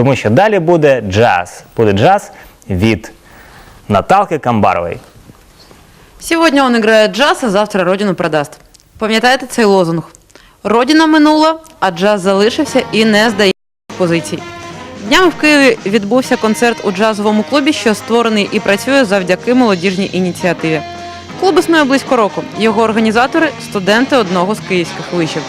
тому що далі буде джаз. Буде джаз від Наталки Камбарової. Сегодня он играет джаз, а завтра родину продаст. Пам'ятаєте цей лозунг? Родина минула, а джаз залишився і не здає позицій. Днями в Києві відбувся концерт у джазовому клубі, що створений і працює завдяки молодіжній ініціативі. Клуб існує близько року. Його організатори студенти одного з київських вишів.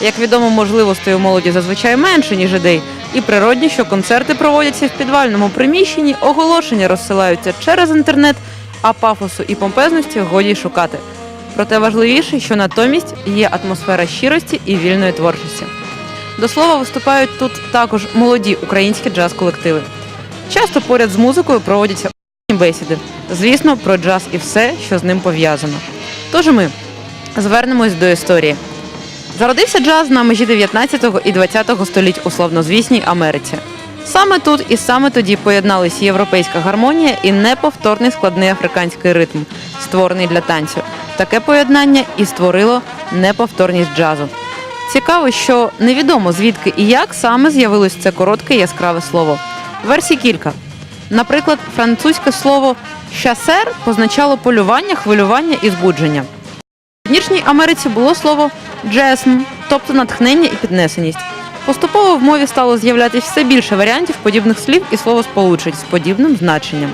Як відомо, можливостей у молоді зазвичай менше, ніж ідей, і природні, що концерти проводяться в підвальному приміщенні, оголошення розсилаються через інтернет, а пафосу і помпезності годі й шукати. Проте важливіше, що натомість є атмосфера щирості і вільної творчості. До слова, виступають тут також молоді українські джаз-колективи. Часто поряд з музикою проводяться бесіди. Звісно, про джаз і все, що з ним пов'язано. Тож ми звернемось до історії. Зародився джаз на межі 19-го і 20-го століть у славнозвісній Америці. Саме тут і саме тоді поєднались європейська гармонія і неповторний складний африканський ритм, створений для танцю. Таке поєднання і створило неповторність джазу. Цікаво, що невідомо звідки і як саме з'явилось це коротке яскраве слово. Версій кілька. Наприклад, французьке слово шасер позначало полювання, хвилювання і збудження. В Північній Америці було слово джесм, тобто натхнення і піднесеність. Поступово в мові стало з'являтися все більше варіантів подібних слів і словосполучень з подібним значенням.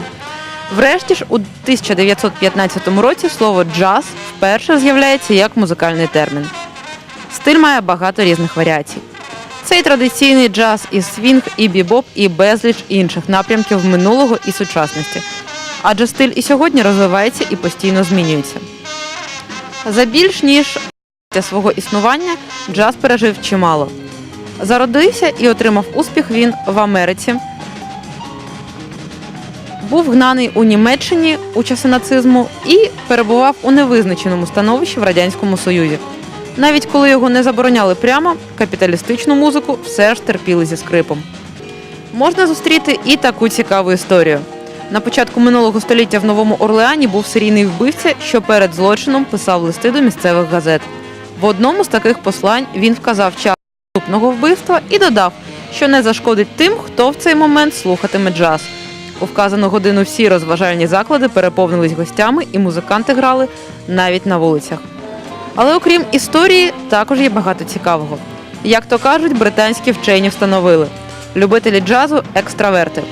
Врешті ж, у 1915 році слово джаз вперше з'являється як музикальний термін. Стиль має багато різних варіацій. Цей традиційний джаз і свінг, і бібоп, і безліч інших напрямків минулого і сучасності. Адже стиль і сьогодні розвивається і постійно змінюється. За більш ніж для свого існування джаз пережив чимало. Зародився і отримав успіх він в Америці. Був гнаний у Німеччині у часи нацизму і перебував у невизначеному становищі в Радянському Союзі. Навіть коли його не забороняли прямо, капіталістичну музику все ж терпіли зі скрипом. Можна зустріти і таку цікаву історію. На початку минулого століття в Новому Орлеані був серійний вбивця, що перед злочином писав листи до місцевих газет. В одному з таких послань він вказав час наступного вбивства і додав, що не зашкодить тим, хто в цей момент слухатиме джаз. У вказану годину всі розважальні заклади переповнились гостями, і музиканти грали навіть на вулицях. Але окрім історії, також є багато цікавого. Як то кажуть, британські вчені встановили: любителі джазу екстраверти.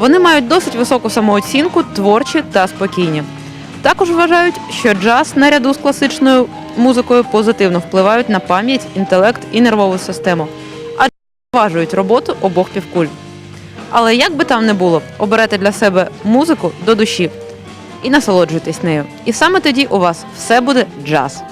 Вони мають досить високу самооцінку, творчі та спокійні. Також вважають, що джаз наряду з класичною музикою позитивно впливають на пам'ять, інтелект і нервову систему, адже вважають роботу обох півкуль. Але як би там не було, оберете для себе музику до душі і насолоджуйтесь нею. І саме тоді у вас все буде джаз.